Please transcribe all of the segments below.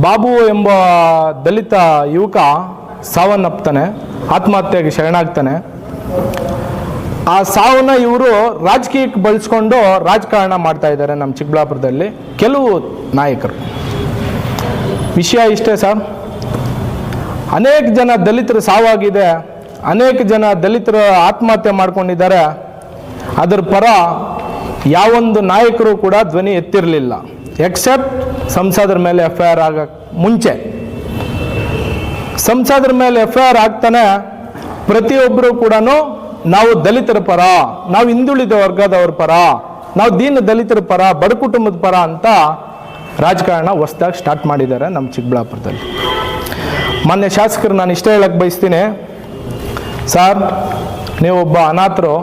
ಬಾಬು ಎಂಬ ದಲಿತ ಯುವಕ ಸಾವನ್ನಪ್ತಾನೆ ಆತ್ಮಹತ್ಯೆಗೆ ಶರಣಾಗ್ತಾನೆ. ಆ ಸಾವನ್ನ ಇವರು ರಾಜಕೀಯಕ್ಕೆ ಬಳಸ್ಕೊಂಡು ರಾಜಕಾರಣ ಮಾಡ್ತಾ ಇದ್ದಾರೆ ನಮ್ಮ ಚಿಕ್ಕಬಳ್ಳಾಪುರದಲ್ಲಿ. ಕೆಲವು ನಾಯಕರು. ವಿಷಯ ಇಷ್ಟೇ ಸರ್. ಅನೇಕ ಜನ ದಲಿತರು ಸಾವಾಗಿದೆ, ಅನೇಕ ಜನ ದಲಿತರು ಆತ್ಮಹತ್ಯೆ ಮಾಡ್ಕೊಂಡಿದ್ದಾರೆ. ಅದರ ಪರ ಯಾವೊಂದು ನಾಯಕರು ಕೂಡ ಧ್ವನಿ ಎತ್ತಿರಲಿಲ್ಲ. ಎಕ್ಸೆಪ್ಟ್ ಸಂಸದರ ಮೇಲೆ ಎಫ್ ಐ ಆರ್ ಮುಂಚೆ. ಸಂಸದರ ಮೇಲೆ ಎಫ್ ಐ ಆರ್ ಆಗ್ತಾನೆ ಪ್ರತಿಯೊಬ್ಬರು ಕೂಡ ನಾವು ದಲಿತರ ಪರ, ನಾವು ಹಿಂದುಳಿದ ವರ್ಗದವ್ರ ಪರ, ನಾವು ದೀನ ದಲಿತರ ಪರ, ಬಡ ಕುಟುಂಬದ ಪರ ಅಂತ ರಾಜಕಾರಣ ಹೊಸ್ದಾಗಿ ಸ್ಟಾರ್ಟ್ ಮಾಡಿದ್ದಾರೆ ನಮ್ಮ ಚಿಕ್ಕಬಳ್ಳಾಪುರದಲ್ಲಿ. ಮೊನ್ನೆ ಶಾಸಕರು, ನಾನು ಇಷ್ಟ ಹೇಳಕ್ಕೆ ಬಯಸ್ತೀನಿ. ಸರ್ ನೀವೊಬ್ಬ ಅನಾಥರು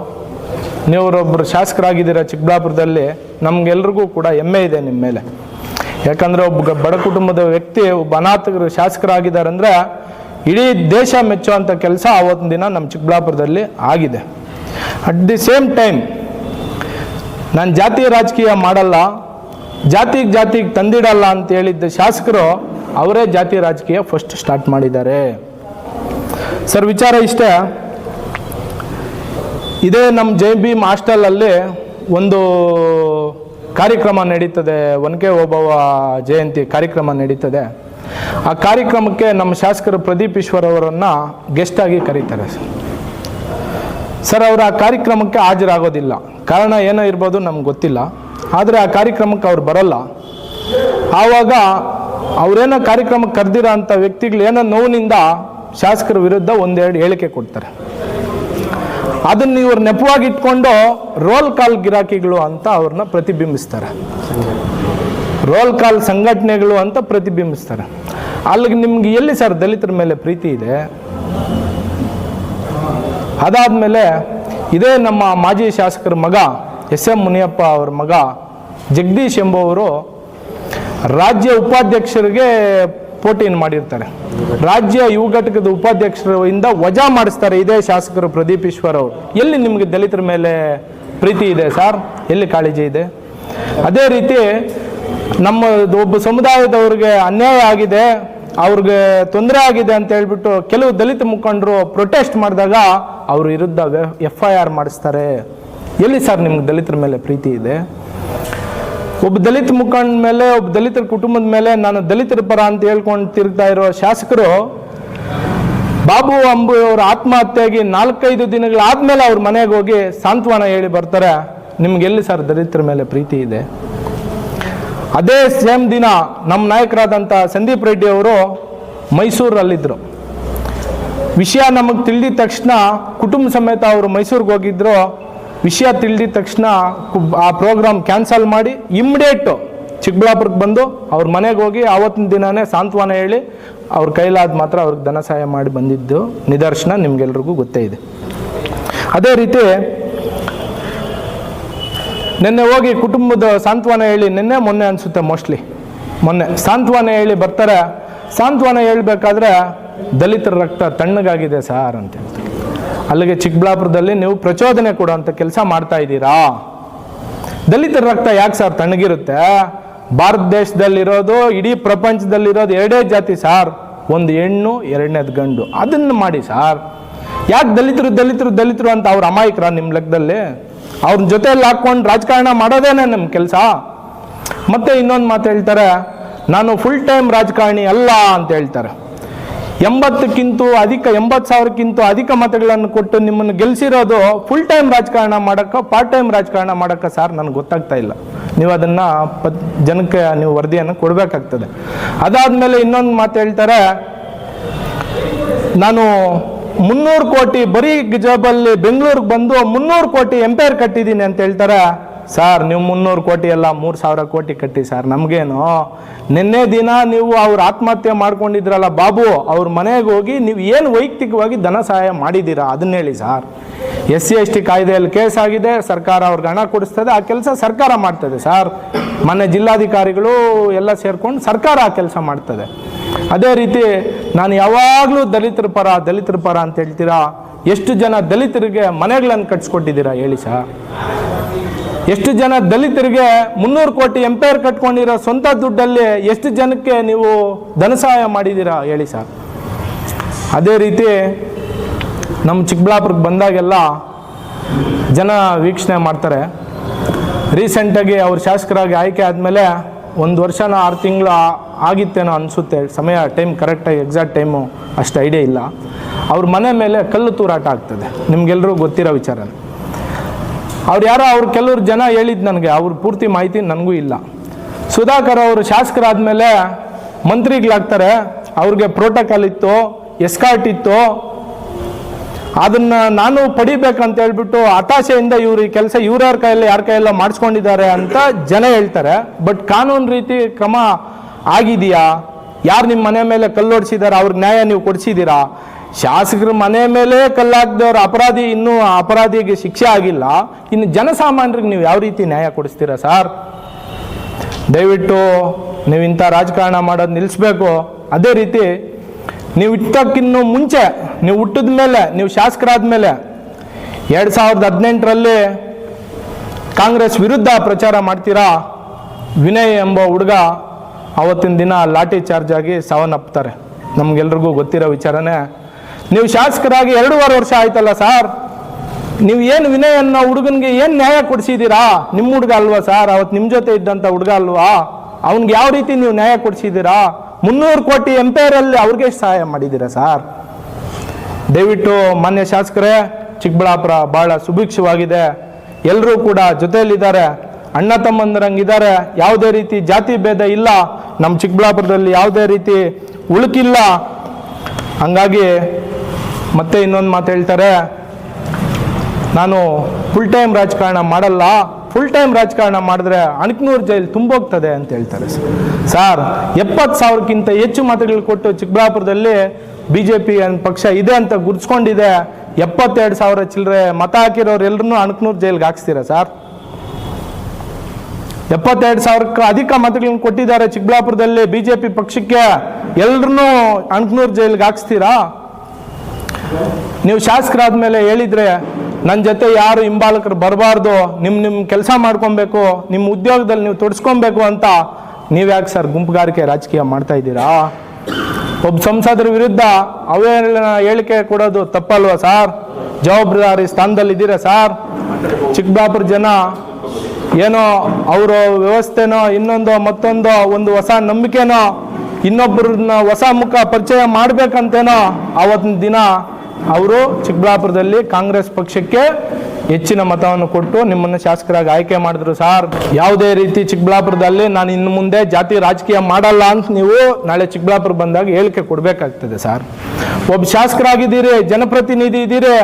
ನೀವರೊಬ್ಬರು ಶಾಸಕರಾಗಿದ್ದೀರಾ ಚಿಕ್ಕಬಳ್ಳಾಪುರದಲ್ಲಿ, ನಮಗೆಲ್ರಿಗೂ ಕೂಡ ಹೆಮ್ಮೆ ಇದೆ ನಿಮ್ಮ ಮೇಲೆ. ಯಾಕಂದರೆ ಒಬ್ಬ ಬಡ ಕುಟುಂಬದ ವ್ಯಕ್ತಿ, ಒಬ್ಬ ಅನಾಥರು ಶಾಸಕರಾಗಿದ್ದಾರೆ ಅಂದರೆ ಇಡೀ ದೇಶ ಮೆಚ್ಚುವಂಥ ಕೆಲಸ ಆವತ್ತಿನ ದಿನ ನಮ್ಮ ಚಿಕ್ಕಬಳ್ಳಾಪುರದಲ್ಲಿ ಆಗಿದೆ. ಅಟ್ ದಿ ಸೇಮ್ ಟೈಮ್ ನಾನು ಜಾತಿ ರಾಜಕೀಯ ಮಾಡಲ್ಲ, ಜಾತಿಗೆ ಜಾತಿಗೆ ತಂದಿಡಲ್ಲ ಅಂತ ಹೇಳಿದ್ದ ಶಾಸಕರು, ಅವರೇ ಜಾತಿ ರಾಜಕೀಯ ಫಸ್ಟ್ ಸ್ಟಾರ್ಟ್ ಮಾಡಿದ್ದಾರೆ. ಸರ್ ವಿಚಾರ ಇಷ್ಟೇ ಇದೇ ನಮ್ಮ ಜೈ ಭೀಮ್ ಹಾಸ್ಟೆಲಲ್ಲಿ ಒಂದು ಕಾರ್ಯಕ್ರಮ ನಡೀತದೆ ಒನಕೆ ಓಬವ್ವ ಜಯಂತಿ ಕಾರ್ಯಕ್ರಮ ನಡೀತದೆ. ಆ ಕಾರ್ಯಕ್ರಮಕ್ಕೆ ನಮ್ಮ ಶಾಸಕರು ಪ್ರದೀಪ್ ಈಶ್ವರ್ ಅವರನ್ನು ಗೆಸ್ಟ್ ಆಗಿ ಕರೀತಾರೆ ಸರ್. ಸರ್, ಅವರು ಆ ಕಾರ್ಯಕ್ರಮಕ್ಕೆ ಹಾಜರಾಗೋದಿಲ್ಲ. ಕಾರಣ ಏನೋ ಇರ್ಬೋದು ನಮ್ಗೆ ಗೊತ್ತಿಲ್ಲ. ಆದರೆ ಆ ಕಾರ್ಯಕ್ರಮಕ್ಕೆ ಅವ್ರು ಬರಲ್ಲ. ಆವಾಗ ಅವರೇನೋ ಕಾರ್ಯಕ್ರಮಕ್ಕೆ ಕರೆದಿರೋ ಅಂಥ ವ್ಯಕ್ತಿಗಳು ಏನೋ ನೋವಿನಿಂದ ಶಾಸಕರ ವಿರುದ್ಧ ಒಂದೆರಡು ಹೇಳಿಕೆ ಕೊಡ್ತಾರೆ. ಅದನ್ನ ಇವ್ರು ನೆಪವಾಗಿ ಇಟ್ಕೊಂಡು ರೋಲ್ ಕಾಲ್ ಗಿರಾಕಿಗಳು ಅಂತ ಅವ್ರನ್ನ ಪ್ರತಿಬಿಂಬಿಸ್ತಾರೆ. ರೋಲ್ ಕಾಲ್ ಸಂಘಟನೆಗಳು ಅಂತ ಪ್ರತಿಬಿಂಬಿಸ್ತಾರೆ. ಅಲ್ಲಿಗೆ ನಿಮ್ಗೆ ಎಲ್ಲಿ ಸರ್ ದಲಿತರ ಮೇಲೆ ಪ್ರೀತಿ ಇದೆ? ಅದಾದಮೇಲೆ ಇದೇ ನಮ್ಮ ಮಾಜಿ ಶಾಸಕರ ಮಗ, ಎಸ್ ಎಂ ಮುನಿಯಪ್ಪ ಅವ್ರ ಮಗ ಜಗದೀಶ್ ಎಂಬುವರು ರಾಜ್ಯ ಉಪಾಧ್ಯಕ್ಷರಿಗೆ ಪೋಟಿಯನ್ನು ಮಾಡಿರ್ತಾರೆ. ರಾಜ್ಯ ಯುವ ಘಟಕದ ಉಪಾಧ್ಯಕ್ಷರಿಂದ ವಜಾ ಮಾಡಿಸ್ತಾರೆ ಇದೇ ಶಾಸಕರು ಪ್ರದೀಪ್ ಈಶ್ವರ್ ಅವರು. ಎಲ್ಲಿ ನಿಮಗೆ ದಲಿತರ ಮೇಲೆ ಪ್ರೀತಿ ಇದೆ ಸರ್? ಎಲ್ಲಿ ಕಾಳಜಿ ಇದೆ? ಅದೇ ರೀತಿ ನಮ್ಮ ಒಬ್ಬ ಸಮುದಾಯದವ್ರಿಗೆ ಅನ್ಯಾಯ ಆಗಿದೆ, ಅವ್ರಿಗೆ ತೊಂದರೆ ಆಗಿದೆ ಅಂತ ಹೇಳ್ಬಿಟ್ಟು ಕೆಲವು ದಲಿತ ಮುಖಂಡರು ಪ್ರೊಟೆಸ್ಟ್ ಮಾಡಿದಾಗ ಅವ್ರ ವಿರುದ್ಧ ಎಫ್ ಐ ಆರ್ ಮಾಡಿಸ್ತಾರೆ. ಎಲ್ಲಿ ಸರ್ ನಿಮ್ಗೆ ದಲಿತರ ಮೇಲೆ ಪ್ರೀತಿ ಇದೆ? ಒಬ್ಬ ದಲಿತ ಮುಖಂಡ ಮೇಲೆ, ಒಬ್ಬ ದಲಿತರ ಕುಟುಂಬದ ಮೇಲೆ ನಾನು ದಲಿತರ ಪರ ಅಂತ ಹೇಳ್ಕೊಂಡು ತಿರುಗ್ತಾ ಇರೋ ಶಾಸಕರು, ಬಾಬು ಅಂಬು ಅವರ ಆತ್ಮಹತ್ಯೆಗೆ ನಾಲ್ಕೈದು ದಿನಗಳಾದ್ಮೇಲೆ ಅವ್ರ ಮನೆಗೆ ಹೋಗಿ ಸಾಂತ್ವನ ಹೇಳಿ ಬರ್ತಾರೆ. ನಿಮ್ಗೆಲ್ಲಿ ಸರ್ ದಲಿತರ ಮೇಲೆ ಪ್ರೀತಿ ಇದೆ? ಅದೇ ಸೇಮ್ ದಿನ ನಮ್ಮ ನಾಯಕರಾದಂಥ ಸಂದೀಪ್ ರೆಡ್ಡಿ ಅವರು ಮೈಸೂರಲ್ಲಿದ್ದರು. ವಿಷಯ ನಮಗೆ ತಿಳಿದ ತಕ್ಷಣ ಕುಟುಂಬ ಸಮೇತ ಅವರು ಮೈಸೂರಿಗೆ ಹೋಗಿದ್ರು. ವಿಷಯ ತಿಳಿದ ತಕ್ಷಣ ಆ ಪ್ರೋಗ್ರಾಮ್ ಕ್ಯಾನ್ಸಲ್ ಮಾಡಿ ಇಮ್ಮಿಡಿಯೇಟು ಚಿಕ್ಕಬಳ್ಳಾಪುರಕ್ಕೆ ಬಂದು ಅವ್ರ ಮನೆಗೆ ಹೋಗಿ ಆವತ್ತಿನ ದಿನನೇ ಸಾಂತ್ವನ ಹೇಳಿ ಅವ್ರ ಕೈಲಾದ ಮಾತ್ರ ಅವ್ರಿಗೆ ಧನ ಸಹಾಯ ಮಾಡಿ ಬಂದಿದ್ದು ನಿದರ್ಶನ ನಿಮ್ಗೆಲ್ರಿಗೂ ಗೊತ್ತೇ ಇದೆ. ಅದೇ ರೀತಿ ನಿನ್ನೆ ಹೋಗಿ ಕುಟುಂಬದ ಸಾಂತ್ವನ ಹೇಳಿ ನಿನ್ನೆ ಮೊನ್ನೆ ಅನಿಸುತ್ತೆ ಮೋಸ್ಟ್ಲಿ ಮೊನ್ನೆ ಸಾಂತ್ವನ ಹೇಳಿ ಬರ್ತಾರೆ. ಸಾಂತ್ವನ ಹೇಳ್ಬೇಕಾದ್ರೆ ದಲಿತರ ರಕ್ತ ತಣ್ಣಗಾಗಿದೆ ಸಾರ್ ಅಂತ ಅಲ್ಲಿಗೆ ಚಿಕ್ಕಬಳ್ಳಾಪುರದಲ್ಲಿ ನೀವು ಪ್ರಚೋದನೆ ಕೊಡುವಂಥ ಕೆಲಸ ಮಾಡ್ತಾ ಇದ್ದೀರಾ? ದಲಿತರ ರಕ್ತ ಯಾಕೆ ಸರ್ ತಣ್ಣಗಿರುತ್ತೆ? ಭಾರತ ದೇಶದಲ್ಲಿರೋದು, ಇಡೀ ಪ್ರಪಂಚದಲ್ಲಿರೋದು ಎರಡೇ ಜಾತಿ ಸಾರ್. ಒಂದು ಹೆಣ್ಣು, ಎರಡನೇದು ಗಂಡು. ಅದನ್ನು ಮಾಡಿ ಸಾರ್. ಯಾಕೆ ದಲಿತರು ದಲಿತರು ದಲಿತರು ಅಂತ ಅವ್ರ ಅಮಾಯಕರ ನಿಮ್ಮ ಲೆಕ್ಕದಲ್ಲಿ? ಅವ್ರ ಜೊತೆಯಲ್ಲಿ ಹಾಕ್ಕೊಂಡು ರಾಜಕಾರಣ ಮಾಡೋದೇನೆ ನಿಮ್ಮ ಕೆಲಸ? ಮತ್ತೆ ಇನ್ನೊಂದು ಮಾತು ಹೇಳ್ತಾರೆ, ನಾನು ಫುಲ್ ಟೈಮ್ ರಾಜಕಾರಣಿ ಅಲ್ಲ ಅಂತ ಹೇಳ್ತಾರೆ. ಎಂಬತ್ತಕ್ಕಿಂತ ಅಧಿಕ, ಎಂಬತ್ತು ಸಾವಿರಕ್ಕಿಂತ ಅಧಿಕ ಮತಗಳನ್ನು ಕೊಟ್ಟು ನಿಮ್ಮನ್ನು ಗೆಲ್ಸಿರೋದು ಫುಲ್ ಟೈಮ್ ರಾಜಕಾರಣ ಮಾಡಕ್ಕ ಪಾರ್ಟ್ ಟೈಮ್ ರಾಜಕಾರಣ ಮಾಡಕ್ಕ ಸರ್ ನನಗೆ ಗೊತ್ತಾಗ್ತಾ ಇಲ್ಲ. ನೀವು ಅದನ್ನ ಪ ಜನಕ್ಕೆ ನೀವು ವರದಿಯನ್ನು ಕೊಡಬೇಕಾಗ್ತದೆ. ಅದಾದಮೇಲೆ ಇನ್ನೊಂದು ಮಾತು ಹೇಳ್ತಾರೆ, ನಾನು ಮುನ್ನೂರು ಕೋಟಿ ಬರೀ ಜಾಬಲ್ಲಿ ಬೆಂಗಳೂರಿಗೆ ಬಂದು ಮುನ್ನೂರು ಕೋಟಿ ಎಂಪೈರ್ ಕಟ್ಟಿದ್ದೀನಿ ಅಂತ ಹೇಳ್ತಾರೆ. ಸರ್, ನೀವು ಮುನ್ನೂರು ಕೋಟಿ ಎಲ್ಲ ಮೂರು ಸಾವಿರ ಕೋಟಿ ಕಟ್ಟಿ ಸರ್, ನಮಗೇನು? ನಿನ್ನೆ ದಿನ ನೀವು ಅವ್ರು ಆತ್ಮಹತ್ಯೆ ಮಾಡ್ಕೊಂಡಿದ್ರಲ್ಲ ಬಾಬು, ಅವ್ರ ಮನೆಗೆ ಹೋಗಿ ನೀವು ಏನು ವೈಯಕ್ತಿಕವಾಗಿ ಧನ ಸಹಾಯ ಮಾಡಿದ್ದೀರಾ? ಅದನ್ನ ಹೇಳಿ sir. S C, S T ಕಾಯ್ದೆಯಲ್ಲಿ ಕೇಸ್ ಆಗಿದೆ, ಸರ್ಕಾರ ಅವ್ರಿಗೆ ಹಣ ಕೊಡಿಸ್ತದೆ, ಆ ಕೆಲಸ ಸರ್ಕಾರ ಮಾಡ್ತದೆ ಸರ್. ಮೊನ್ನೆ ಜಿಲ್ಲಾಧಿಕಾರಿಗಳು ಎಲ್ಲ ಸೇರ್ಕೊಂಡು ಸರ್ಕಾರ ಆ ಕೆಲಸ ಮಾಡ್ತದೆ. ಅದೇ ರೀತಿ ನಾನು ಯಾವಾಗಲೂ ದಲಿತರ ಪರ ದಲಿತರ ಪರ ಅಂತ ಹೇಳ್ತೀರಾ? ಎಷ್ಟು ಜನ ದಲಿತರಿಗೆ ಮನೆಗಳನ್ನು ಕಟ್ಸ್ಕೊಟ್ಟಿದ್ದೀರಾ ಹೇಳಿ ಸರ್. ಎಷ್ಟು ಜನ ದಲಿತರಿಗೆ ಮುನ್ನೂರು ಕೋಟಿ ಎಂಪೈರ್ ಕಟ್ಕೊಂಡಿರೋ ಸ್ವಂತ ದುಡ್ಡಲ್ಲಿ ಎಷ್ಟು ಜನಕ್ಕೆ ನೀವು ಧನ ಸಹಾಯ ಮಾಡಿದ್ದೀರಾ ಹೇಳಿ ಸರ್. ಅದೇ ರೀತಿ ನಮ್ಮ ಚಿಕ್ಕಬಳ್ಳಾಪುರಕ್ಕೆ ಬಂದಾಗೆಲ್ಲ ಜನ ವೀಕ್ಷಣೆ ಮಾಡ್ತಾರೆ. ರೀಸೆಂಟಾಗಿ ಅವ್ರ ಶಾಸಕರಾಗಿ ಆಯ್ಕೆ ಆದಮೇಲೆ ಒಂದು ವರ್ಷನ ಆರು ತಿಂಗಳು ಆಗಿತ್ತೇನೋ ಅನಿಸುತ್ತೆ. ಸಮಯ ಟೈಮ್ ಕರೆಕ್ಟಾಗಿ ಎಕ್ಸಾಕ್ಟ್ ಟೈಮು ಅಷ್ಟು ಐಡಿಯಾ ಇಲ್ಲ. ಅವ್ರ ಮನೆ ಮೇಲೆ ಕಲ್ಲು ತೂರಾಟ ಆಗ್ತದೆ. ನಿಮಗೆಲ್ಲರೂ ಗೊತ್ತಿರೋ ವಿಚಾರನೇ ಅವ್ರು ಯಾರೋ, ಅವ್ರು ಕೆಲವ್ರು ಜನ ಹೇಳಿದ್ದು ನನಗೆ, ಅವ್ರ ಪೂರ್ತಿ ಮಾಹಿತಿ ನನಗೂ ಇಲ್ಲ. ಸುಧಾಕರ್ ಅವರು ಶಾಸಕರಾದ್ಮೇಲೆ ಮಂತ್ರಿಗಳಾಗ್ತಾರೆ. ಅವ್ರಿಗೆ ಪ್ರೋಟೋಕಾಲ್ ಇತ್ತು ಎಸ್ಕಾರ್ಟ್ ಇತ್ತು. ಅದನ್ನ ನಾನು ಪಡಿಬೇಕಂತ ಹೇಳ್ಬಿಟ್ಟು ಹತಾಶೆಯಿಂದ ಇವ್ರ ಈ ಕೆಲಸ ಇವ್ರವ್ರ ಕೈಯಲ್ಲಿ, ಯಾರ ಕೈಯೆಲ್ಲ ಮಾಡಿಸ್ಕೊಂಡಿದ್ದಾರೆ ಅಂತ ಜನ ಹೇಳ್ತಾರೆ. ಬಟ್ ಕಾನೂನು ರೀತಿ ಕ್ರಮ ಆಗಿದೆಯಾ? ಯಾರು ನಿಮ್ಮ ಮನೆ ಮೇಲೆ ಕಲ್ಲೊಡ್ಸಿದಾರೆ ಅವ್ರ ನ್ಯಾಯ ನೀವು ಕೊಡಿಸಿದ್ದೀರಾ ಶಾಸಕರ ಮನೆ ಮೇಲೆ ಕಲ್ಲಾಕ್ದವ್ರ ಅಪರಾಧಿ ಇನ್ನೂ ಅಪರಾಧಿಗೆ ಶಿಕ್ಷೆ ಆಗಿಲ್ಲ. ಇನ್ನು ಜನಸಾಮಾನ್ಯರಿಗೆ ನೀವು ಯಾವ ರೀತಿ ನ್ಯಾಯ ಕೊಡಿಸ್ತೀರಾ ಸರ್? ದಯವಿಟ್ಟು ನೀವು ಇಂಥ ರಾಜಕಾರಣ ಮಾಡೋದು ನಿಲ್ಲಿಸ್ಬೇಕು ಅದೇ ರೀತಿ ನೀವು ಇಟ್ಟಕ್ಕಿನ್ನೂ ಮುಂಚೆ, ನೀವು ಹುಟ್ಟಿದ ಮೇಲೆ, ನೀವು ಶಾಸಕರಾದ ಮೇಲೆ ಎರಡು ಸಾವಿರದ ಹದಿನೆಂಟರಲ್ಲಿ ಕಾಂಗ್ರೆಸ್ ವಿರುದ್ಧ ಪ್ರಚಾರ ಮಾಡ್ತೀರಾ? ವಿನಯ್ ಎಂಬ ಹುಡುಗ ಅವತ್ತಿನ ದಿನ ಲಾಠಿ ಚಾರ್ಜ್ ಆಗಿ ಸಾವನ್ನಪ್ತಾರೆ ನಮಗೆಲ್ರಿಗೂ ಗೊತ್ತಿರೋ ವಿಚಾರನೇ ನೀವು ಶಾಸಕರಾಗಿ ಎರಡೂವರೆ ವರ್ಷ ಆಯ್ತಲ್ಲ ಸಾರ್? ನೀವು ಏನು ವಿನಯ್ ಅನ್ನೋ ಹುಡುಗನಿಗೆ ಏನು ನ್ಯಾಯ ಕೊಡಿಸಿದ್ದೀರಾ ನಿಮ್ಮ ಹುಡುಗ ಅಲ್ವಾ ಸರ್? ಅವತ್ತು ನಿಮ್ಮ ಜೊತೆ ಇದ್ದಂಥ ಹುಡುಗ ಅಲ್ವಾ? ಅವ್ನಿಗೆ ಯಾವ ರೀತಿ ನೀವು ನ್ಯಾಯ ಕೊಡಿಸಿದ್ದೀರಾ ಮುನ್ನೂರು ಕೋಟಿ ಎಂಪೈರಲ್ಲಿ ಅವ್ರಿಗೆ ಸಹಾಯ ಮಾಡಿದ್ದೀರಾ ಸಾರ್? ದಯವಿಟ್ಟು ಮಾನ್ಯ ಶಾಸಕರೇ, ಚಿಕ್ಕಬಳ್ಳಾಪುರ ಬಹಳ ಸುಭಿಕ್ಷವಾಗಿದೆ. ಎಲ್ಲರೂ ಕೂಡ ಜೊತೆಯಲ್ಲಿದ್ದಾರೆ. ಅಣ್ಣ ತಮ್ಮಂದ್ರಂಗಿದ್ದಾರೆ. ಯಾವುದೇ ರೀತಿ ಜಾತಿ ಭೇದ ಇಲ್ಲ. ನಮ್ಮ ಚಿಕ್ಕಬಳ್ಳಾಪುರದಲ್ಲಿ ಯಾವುದೇ ರೀತಿ ಉಳುಕಿಲ್ಲ. ಹಂಗಾಗಿ ಮತ್ತೆ ಇನ್ನೊಂದು ಮಾತು ಹೇಳ್ತಾರೆ, ನಾನು ಫುಲ್ ಟೈಮ್ ರಾಜಕಾರಣ ಮಾಡಲ್ಲ ಫುಲ್ ಟೈಮ್ ರಾಜಕಾರಣ ಮಾಡಿದ್ರೆ ಅಣಕನೂರು ಜೈಲು ತುಂಬೋಗ್ತದೆ ಅಂತ ಹೇಳ್ತಾರೆ ಸರ್. ಎಪ್ಪತ್ತು ಸಾವಿರಕ್ಕಿಂತ ಹೆಚ್ಚು ಮತಗಳು ಕೊಟ್ಟು ಚಿಕ್ಕಬಳ್ಳಾಪುರದಲ್ಲಿ ಬಿ ಜೆ ಪಿ ಪಕ್ಷ ಇದೆ ಅಂತ ಗುರ್ಸ್ಕೊಂಡಿದೆ, ಎಪ್ಪತ್ತೆರಡು ಸಾವಿರ ಚಿಲ್ಲರೆ ಮತ ಹಾಕಿರೋರು ಎಲ್ಲರನ್ನೂ ಅಣಕನೂರು ಜೈಲ್ಗೆ ಹಾಕ್ಸ್ತೀರಾ ಸರ್? ಎಪ್ಪತ್ತೆರಡು ಸಾವಿರಕ್ಕೂ ಅಧಿಕ ಮತಗಳನ್ನು ಕೊಟ್ಟಿದ್ದಾರೆ ಚಿಕ್ಕಬಳ್ಳಾಪುರದಲ್ಲಿ ಬಿ ಜೆ ಪಿ ಪಕ್ಷಕ್ಕೆ ಎಲ್ಲರನ್ನೂ ಅಣಕನೂರು ಜೈಲಿಗೆ ಹಾಕ್ಸ್ತೀರಾ? ನೀವು ಶಾಸಕರಾದ್ಮೇಲೆ ಹೇಳಿದ್ರೆ ನನ್ನ ಜೊತೆ ಯಾರು ಹಿಂಬಾಲಕರು ಬರಬಾರ್ದು ನಿಮ್ಮ ನಿಮ್ಮ ಕೆಲಸ ಮಾಡ್ಕೊಬೇಕು ನಿಮ್ಮ ಉದ್ಯೋಗದಲ್ಲಿ ನೀವು ತೊಡಸ್ಕೊಬೇಕು ಅಂತ ನೀವು ಯಾಕೆ ಸರ್ ಗುಂಪುಗಾರಿಕೆ ರಾಜಕೀಯ ಮಾಡ್ತಾ ಇದ್ದೀರಾ? ಒಬ್ಬ ಸಂಸದರ ವಿರುದ್ಧ ಅವೇಳನ ಹೇಳಿಕೆ ಕೊಡೋದು ತಪ್ಪಲ್ವಾ ಸರ್? ಜವಾಬ್ದಾರಿ ಸ್ಥಾನದಲ್ಲಿ ಇದ್ದೀರಾ ಸರ್? ಚಿಕ್ಕಬಳ್ಳಾಪುರ ಜನ ಏನೋ ಅವರ ವ್ಯವಸ್ಥೆನೋ ಇನ್ನೊಂದು ಮತ್ತೊಂದು ಒಂದು ಹೊಸ ನಂಬಿಕೆನೋ ಇನ್ನೊಬ್ಬರನ್ನ ಹೊಸ ಮುಖ ಪರಿಚಯ ಮಾಡ್ಬೇಕಂತೇನೋ ಆವತ್ತಿನ ದಿನ ಅವರು ಚಿಕ್ಕಬಳ್ಳಾಪುರದಲ್ಲಿ ಕಾಂಗ್ರೆಸ್ ಪಕ್ಷಕ್ಕೆ ಹೆಚ್ಚಿನ ಮತವನ್ನು ಕೊಟ್ಟು ನಿಮ್ಮನ್ನು ಶಾಸಕರಾಗಿ ಆಯ್ಕೆ ಮಾಡಿದ್ರು ಸಾರ್. ಯಾವುದೇ ರೀತಿ ಚಿಕ್ಕಬಳ್ಳಾಪುರದಲ್ಲಿ ನಾನು ಇನ್ನು ಮುಂದೆ ಜಾತಿ ರಾಜಕೀಯ ಮಾಡಲ್ಲ ಅಂತ ನೀವು ನಾಳೆ ಚಿಕ್ಕಬಳ್ಳಾಪುರ ಬಂದಾಗ ಹೇಳಿಕೆ ಕೊಡಬೇಕಾಗ್ತದೆ ಸರ್. ಒಬ್ಬ ಶಾಸಕರಾಗಿದ್ದೀರಿ, ಜನಪ್ರತಿನಿಧಿ ಇದ್ದೀರಿ,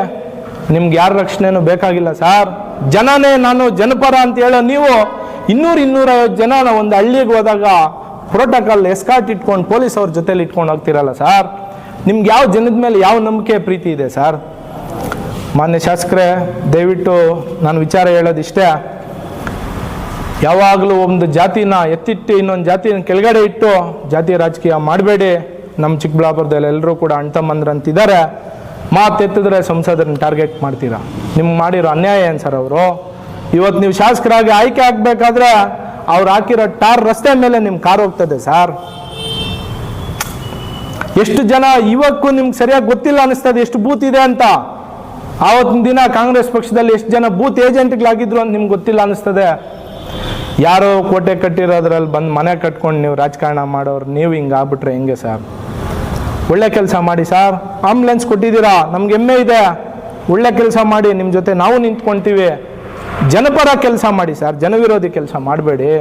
ನಿಮ್ಗೆ ಯಾರ ರಕ್ಷಣೆನೂ ಬೇಕಾಗಿಲ್ಲ ಸರ್. ಜನನೇ ನಾನು, ಜನಪರ ಅಂತ ಹೇಳೋ ನೀವು ಇನ್ನೂರು ಇನ್ನೂರೈವತ್ತು ಜನ ಒಂದು ಹಳ್ಳಿಗೆ ಹೋದಾಗ ಪ್ರೋಟೋಕಾಲ್ ಎಸ್ಕಾಟ್ ಇಟ್ಕೊಂಡು ಪೊಲೀಸ್ ಅವ್ರ ಜೊತೆಲಿ ಇಟ್ಕೊಂಡು ಹೋಗ್ತಿರಲ್ಲ ಸರ್. ನಿಮ್ಗೆ ಯಾವ ಜನದ ಮೇಲೆ ಯಾವ ನಂಬಿಕೆ ಪ್ರೀತಿ ಇದೆ ಸರ್? ಮಾನ್ಯ ಶಾಸಕರೇ, ದಯವಿಟ್ಟು ನಾನು ವಿಚಾರ ಹೇಳೋದಿಷ್ಟೇ ಯಾವಾಗಲೂ ಒಂದು ಜಾತಿನ ಎತ್ತಿಟ್ಟು ಇನ್ನೊಂದು ಜಾತಿನ ಕೆಳಗಡೆ ಇಟ್ಟು ಜಾತಿ ರಾಜಕೀಯ ಮಾಡಬೇಡಿ. ನಮ್ಮ ಚಿಕ್ಕಬಳ್ಳಾಪುರದಲ್ಲಿ ಎಲ್ಲರೂ ಕೂಡ ಅಂತಿದ್ದಾರೆ ಮಾತೆತ್ತಿದ್ರೆ ಸಂಸದರನ್ನ ಟಾರ್ಗೆಟ್ ಮಾಡ್ತೀರಾ? ನಿಮ್ಗೆ ಮಾಡಿರೋ ಅನ್ಯಾಯ ಏನು ಸರ್ ಅವರು? ಇವತ್ತು ನೀವು ಶಾಸಕರಾಗಿ ಆಯ್ಕೆ ಆಗಬೇಕಾದ್ರೆ ಅವ್ರು ಹಾಕಿರೋ ಟಾರ್ ರಸ್ತೆ ಮೇಲೆ ನಿಮ್ಮ ಕಾರ್ ಹೋಗ್ತದೆ ಸರ್. ಎಷ್ಟು ಜನ ಇವಕ್ಕೂ ನಿಮ್ಗೆ ಸರಿಯಾಗಿ ಗೊತ್ತಿಲ್ಲ ಅನಿಸ್ತದೆ, ಎಷ್ಟು ಬೂತ್ ಇದೆ ಅಂತ. ಆವತ್ತಿನ ದಿನ ಕಾಂಗ್ರೆಸ್ ಪಕ್ಷದಲ್ಲಿ ಎಷ್ಟು ಜನ ಬೂತ್ ಏಜೆಂಟ್ಗಳಾಗಿದ್ರು ಅಂತ ನಿಮ್ಗೆ ಗೊತ್ತಿಲ್ಲ ಅನಿಸ್ತದೆ. ಯಾರೋ ಕೋಟೆ ಕಟ್ಟಿರೋದ್ರಲ್ಲಿ ಬಂದು ಮನೆ ಕಟ್ಕೊಂಡು ನೀವು ರಾಜಕಾರಣ ಮಾಡೋರು, ನೀವು ಹಿಂಗೆ ಆಗ್ಬಿಟ್ರೆ ಹೆಂಗೆ ಸರ್? ಒಳ್ಳೆ ಕೆಲಸ ಮಾಡಿ ಸರ್ ಆಂಬುಲೆನ್ಸ್ ಕೊಟ್ಟಿದ್ದೀರಾ? ನಮ್ಗೆ ಹೆಮ್ಮೆ ಇದೆ. ಒಳ್ಳೆ ಕೆಲಸ ಮಾಡಿ ನಿಮ್ಮ ಜೊತೆ ನಾವು ನಿಂತ್ಕೊಂತೀವಿ. ಜನಪರ ಕೆಲಸ ಮಾಡಿ ಸರ್, ಜನವಿರೋಧಿ ಕೆಲಸ ಮಾಡಬೇಡಿ.